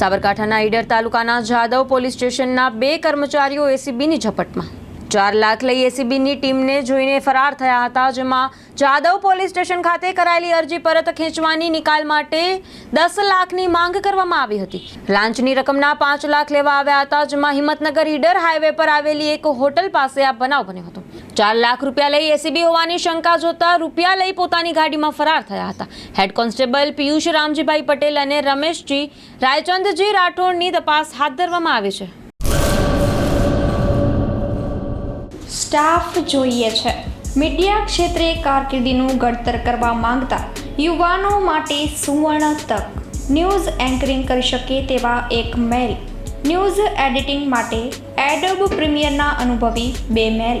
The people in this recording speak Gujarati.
સાબરકાંઠાના ઈડર તાલુકાના જાદવ પોલીસ સ્ટેશનના બે કર્મચારીઓ એસીબીની ઝપટમાં. ચાર લાખ લઈ એસીબીની ટીમને જોઈને ફરાર થયા હતા, જેમાં જાદવ પોલીસ સ્ટેશન ખાતે કરાયેલી અરજી પરત ખેંચવાની નિકાલ માટે દસ લાખની માંગ કરવામાં આવી હતી. લાંચની રકમના પાંચ લાખ લેવા આવ્યા હતા, જેમાં હિંમતનગર ઈડર હાઈવે પર આવેલી એક હોટલ પાસે આ બનાવ બન્યો હતો. ચાર લાખ રૂપિયા લઈ એસીબી હોવાની શંકા જોતા રૂપિયા લઈ પોતાની ગાડીમાં ફરાર થયા હતા. હેડ કોન્સ્ટેબલ પિયુષ રામજીભાઈ પટેલ અને રમેશજી રાયચંદજી રાઠોડની તપાસ હાથ ધરવામાં આવી છે. સ્ટાફ જોઈએ છે. મીડિયા ક્ષેત્રે કારકિર્દીનું ઘડતર કરવા માંગતા યુવાનો માટે સુવર્ણ તક. ન્યૂઝ એન્કરિંગ કરી શકે તેવા એક મેલ. ન્યૂઝ એડિટિંગ માટે એડોબ પ્રીમિયરના અનુભવી બે મેલ.